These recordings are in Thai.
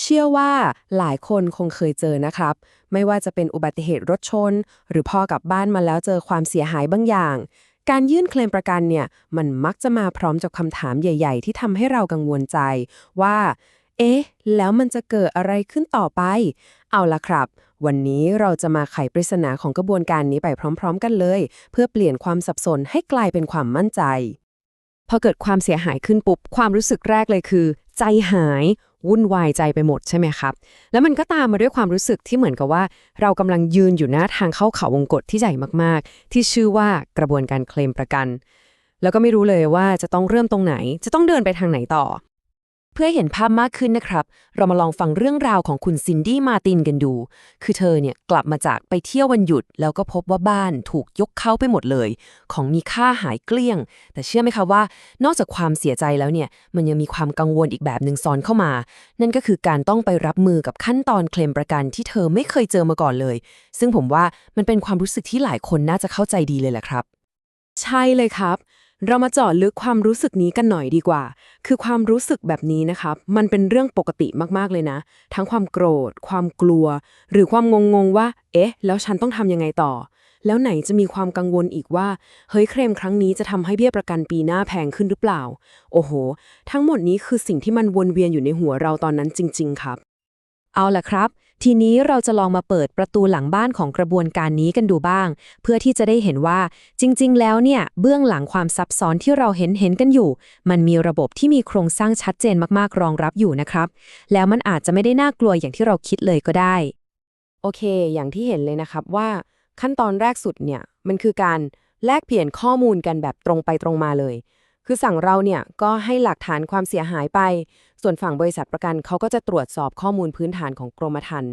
เชื่อว่าหลายคนคงเคยเจอนะครับ ไม่ว่าจะเป็นอุบัติเหตุรถชน หรือพอกลับบ้านมาแล้วเจอความเสียหายบางอย่าง การยื่นเคลมประกันเนี่ย มันมักจะมาพร้อมกับคำถามใหญ่ ๆ ที่ทำให้เรากังวลใจว่า เอ๊ะ แล้วมันจะเกิดอะไรขึ้นต่อไป เอาละครับ วันนี้เราจะมาไขปริศนาของกระบวนการนี้ไปพร้อม ๆ กันเลย เพื่อเปลี่ยนความสับสนให้กลายเป็นความมั่นใจ พอเกิดความเสียหายขึ้นปุ๊บ ความรู้สึกแรกเลยคือ ใจหายวุ่นวายใจไปหมดใช่ไหมครับ แล้วมันก็ตามมาด้วยความรู้สึกที่เหมือนกับว่า เรากำลังยืนอยู่หน้าทางเข้าเขาวงกฏที่ใหญ่มากๆ ที่ชื่อว่ากระบวนการเคลมประกัน แล้วก็ไม่รู้เลยว่าจะต้องเริ่มตรงไหน จะต้องเดินไปทางไหนต่อ พื่อให้เห็นภาพมากขึ้นนะครับ เรามาลองฟังเรื่องราวของคุณซินดี้มาตินกันดู คือเธอเนี่ยกลับมาจากไปเที่ยววันหยุด แล้วก็พบว่าบ้านถูกยกเข้าไปหมดเลย ของมีค่าหายเกลี้ยง แต่เชื่อไหมคะว่า นอกจากความเสียใจแล้วเนี่ย มันยังมีความกังวลอีกแบบหนึ่งซ้อนเข้ามา นั่นก็คือการต้องไปรับมือกับขั้นตอนเคลมประกันที่เธอไม่เคยเจอมาก่อนเลย ซึ่งผมว่ามันเป็นความรู้สึกที่หลายคนน่าจะเข้าใจดีเลยแหละครับใช่เลยครับ เรามาเจาะลึกความรู้สึกนี้กันหน่อยดีกว่า คือความรู้สึกแบบนี้นะครับ มันเป็นเรื่องปกติมากๆเลยนะ ทั้งความโกรธ ความกลัว หรือความงงๆว่า เอ๊ะ แล้วฉันต้องทำยังไงต่อ แล้วไหนจะมีความกังวลอีกว่า เฮ้ยเคลมครั้งนี้จะทำให้เบี้ยประกันปีหน้าแพงขึ้นหรือเปล่า โอ้โห ทั้งหมดนี้คือสิ่งที่มันวนเวียนอยู่ในหัวเราตอนนั้นจริง ๆ ครับ เอาล่ะครับ ทีนี้เราจะลองมาเปิดประตูหลังบ้านของกระบวนการนี้กันดูบ้าง เพื่อที่จะได้เห็นว่าจริง ๆ แล้วเนี่ยเบื้องหลังความซับซ้อนที่เราเห็นเห็นกันอยู่ มันมีระบบที่มีโครงสร้างชัดเจนมากๆรองรับอยู่นะครับ แล้วมันอาจจะไม่ได้น่ากลัวอย่างที่เราคิดเลยก็ได้ โอเค อย่างที่เห็นเลยนะครับว่า ขั้นตอนแรกสุดเนี่ยมันคือการแลกเปลี่ยนข้อมูลกันแบบตรงไปตรงมาเลย คือสั่งเราเนี่ยก็ให้หลักฐานความเสียหายไป ส่วนฝั่งบริษัทประกันเขาก็จะตรวจสอบข้อมูลพื้นฐานของกรมธรรม์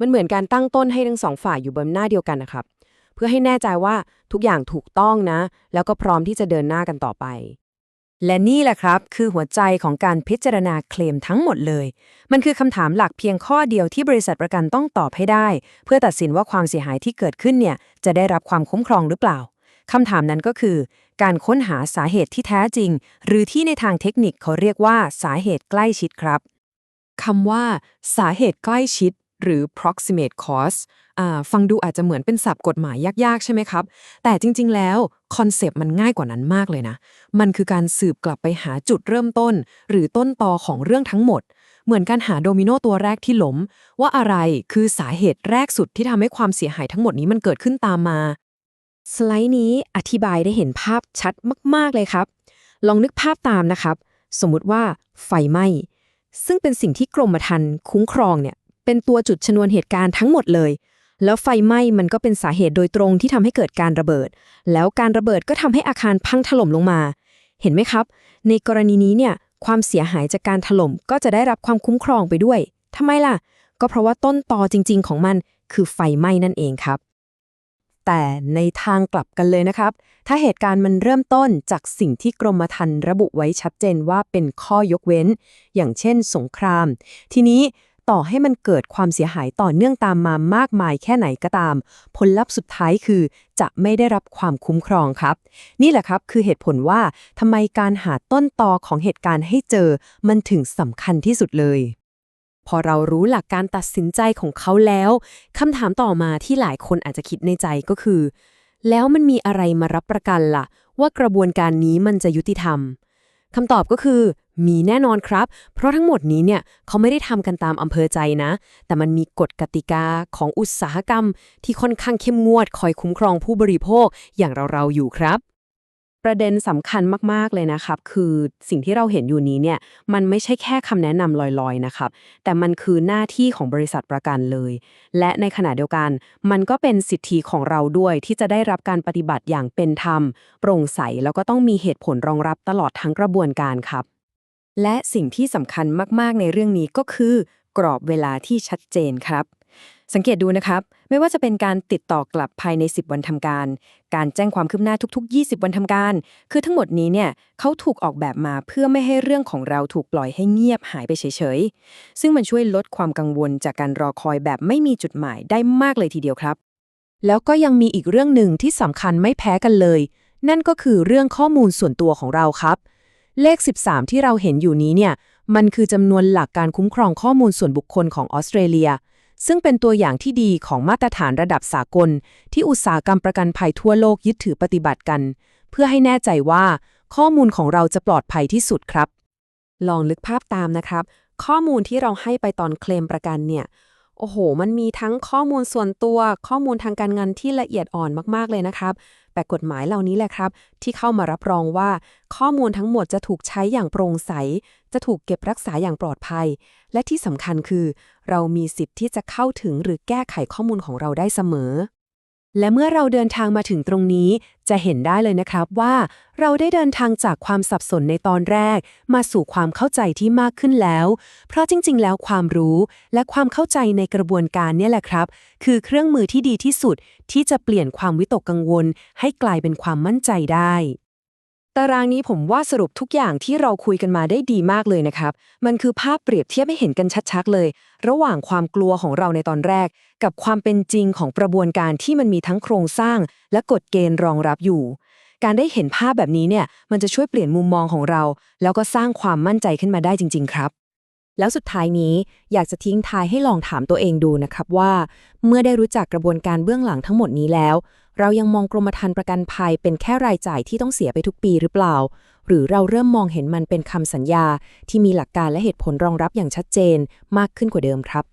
มันเหมือนการตั้งต้นให้ทั้งสองฝ่ายอยู่บนหน้าเดียวกันนะครับ เพื่อให้แน่ใจว่าทุกอย่างถูกต้องนะ แล้วก็พร้อมที่จะเดินหน้ากันต่อไป และนี่แหละครับ คือหัวใจของการพิจารณาเคลมทั้งหมดเลย มันคือคำถามหลักเพียงข้อเดียวที่บริษัทประกันต้องตอบให้ได้ เพื่อตัดสินว่าความเสียหายที่เกิดขึ้นเนี่ยจะได้รับความคุ้มครองหรือเปล่า คำถามนั้นก็คือ การค้นหาสาเหตุที่แท้จริง หรือที่ในทางเทคนิคเขาเรียกว่าสาเหตุใกล้ชิดครับคำว่า สาเหตุใกล้ชิด หรือ proximate cause อฟังดูอาจจะเหมือนเป็นศัพท์กฎหมายยากๆ ใช่ไหมครับ แต่จริงๆ แล้วคอนเซปต์มันง่ายกว่านั้นมากเลยนะ มันคือการสืบกลับไปหาจุดเริ่มต้น หรือต้นตอของเรื่องทั้งหมด เหมือนการหาโดมิโนตัวแรกที่ล้ม ว่าอะไรคือสาเหตุแรกสุดที่ทำให้ความเสียหายทั้งหมดนี้มันเกิดขึ้นตามมา สไลด์นี้อธิบายได้เห็นภาพชัดมาก ๆ เลยครับ ลองนึกภาพตามนะครับ สมมุติว่าไฟไหม้ ซึ่งเป็นสิ่งที่กรมธรรม์คุ้มครองเนี่ย เป็นตัวจุดชนวนเหตุการณ์ทั้งหมดเลย แล้วไฟไหม้มันก็เป็นสาเหตุโดยตรงที่ทำให้เกิดการระเบิด แล้วการระเบิดก็ทำให้อาคารพังถล่มลงมา เห็นไหมครับ ในกรณีนี้เนี่ยความเสียหายจากการถล่มก็จะได้รับความคุ้มครองไปด้วยทำไมล่ะ ก็เพราะว่าต้นตอจริง ๆ ของมันคือไฟไหม้นั่นเองครับ แต่ในทางกลับกันเลยนะครับ ถ้าเหตุการณ์มันเริ่มต้นจากสิ่งที่กรมธรรม์ระบุไว้ชัดเจนว่าเป็นข้อยกเว้น อย่างเช่น สงคราม ทีนี้ต่อให้มันเกิดความเสียหายต่อเนื่องตามมามากมายแค่ไหนก็ตาม ผลลัพธ์สุดท้ายคือจะไม่ได้รับความคุ้มครองครับ นี่แหละครับคือเหตุผลว่าทำไมการหาต้นตอของเหตุการณ์ให้เจอ มันถึงสำคัญที่สุดเลย พอเรารู้หลักการตัดสินใจของเขาแล้วคำถามต่อมาที่หลายคนอาจจะคิดในใจก็คือ แล้วมันมีอะไรมารับประกันล่ะ ว่ากระบวนการนี้มันจะยุติธรรมคำตอบก็คือ มีแน่นอนครับ เพราะทั้งหมดนี้เนี่ยเขาไม่ได้ทำกันตามอำเภอใจนะ แต่มันมีกฎกติกาของอุตสาหกรรม ที่ค่อนข้างเข้มงวด คอยคุ้มครองผู้บริโภคอย่างเราๆอยู่ครับ ประเด็นสำคัญมาก ๆ เลยนะครับ คือสิ่งที่เราเห็นอยู่นี้เนี่ย มันไม่ใช่แค่คำแนะนำลอยๆ นะครับ แต่มันคือหน้าที่ของบริษัทประกันเลย และในขณะเดียวกัน มันก็เป็นสิทธิของเราด้วยที่จะได้รับการปฏิบัติอย่างเป็นธรรม โปร่งใส แล้วก็ต้องมีเหตุผลรองรับตลอดทั้งกระบวนการครับ และสิ่งที่สำคัญมาก ๆ ในเรื่องนี้ก็คือ กรอบเวลาที่ชัดเจนครับ สังเกตดูนะครับ ไม่ว่าจะเป็นการติดต่อกลับภายใน 10 วันทำการ การแจ้งความคืบหน้าทุก ๆ 20 วันทำการ คือทั้งหมดนี้เนี่ยเขาถูกออกแบบมาเพื่อไม่ให้เรื่องของเราถูกปล่อยให้เงียบหายไปเฉยๆ ซึ่งมันช่วยลดความกังวลจากการรอคอยแบบไม่มีจุดหมายได้มากเลยทีเดียวครับ แล้วก็ยังมีอีกเรื่องหนึ่งที่สำคัญไม่แพ้กันเลย นั่นก็คือเรื่องข้อมูลส่วนตัวของเราครับ เลข 13 ที่เราเห็นอยู่นี้เนี่ยมันคือจำนวนหลักการคุ้มครองข้อมูลส่วนบุคคลของออสเตรเลีย ซึ่งเป็นตัวอย่างที่ดีของมาตรฐานระดับสากล ที่อุตสาหกรรมประกันภัยทั่วโลกยึดถือปฏิบัติกัน เพื่อให้แน่ใจว่า ข้อมูลของเราจะปลอดภัยที่สุดครับ ลองลึกภาพตามนะครับ ข้อมูลที่เราให้ไปตอนเคลมประกันเนี่ย โอ้โห มันมีทั้งข้อมูลส่วนตัวข้อมูลทางการเงินที่ละเอียดอ่อนมากๆเลยนะครับ แต่กฎหมายเหล่านี้แหละครับ ที่เข้ามารับรองว่า ข้อมูลทั้งหมดจะถูกใช้อย่างโปร่งใส จะถูกเก็บรักษาอย่างปลอดภัย และที่สำคัญคือ เรามีสิทธิ์ที่จะเข้าถึงหรือแก้ไขข้อมูลของเราได้เสมอ และเมื่อเราเดินทางมาถึงตรงนี้ จะเห็นได้เลยนะครับว่าเราได้เดินทางจากความสับสนในตอนแรก มาสู่ความเข้าใจที่มากขึ้นแล้ว เพราะจริง ๆ แล้วความรู้และความเข้าใจในกระบวนการเนี่ยแหละครับ คือเครื่องมือที่ดีที่สุดที่จะเปลี่ยนความวิตกกังวล ให้กลายเป็นความมั่นใจได้ ตารางนี้ผมว่าสรุปทุกอย่างที่เราคุยกันมาได้ดีมากเลยนะครับ มันคือภาพเปรียบเทียบให้เห็นกันชัดๆเลย ระหว่างความกลัวของเราในตอนแรก กับความเป็นจริงของกระบวนการที่มันมีทั้งโครงสร้าง และกฎเกณฑ์รองรับอยู่ การได้เห็นภาพแบบนี้เนี่ยมันจะช่วยเปลี่ยนมุมมองของเรา แล้วก็สร้างความมั่นใจขึ้นมาได้จริง ๆ ครับ แล้วสุดท้ายนี้อยากจะทิ้งท้ายให้ลองถามตัวเองดูนะครับว่า เมื่อได้รู้จักกระบวนการเบื้องหลังทั้งหมดนี้แล้ว เรายังมองกรมธรรม์ประกันภัยเป็นแค่รายจ่ายที่ต้องเสียไปทุกปีหรือเปล่า หรือเราเริ่มมองเห็นมันเป็นคำสัญญาที่มีหลักการและเหตุผลรองรับอย่างชัดเจนมากขึ้นกว่าเดิมครับ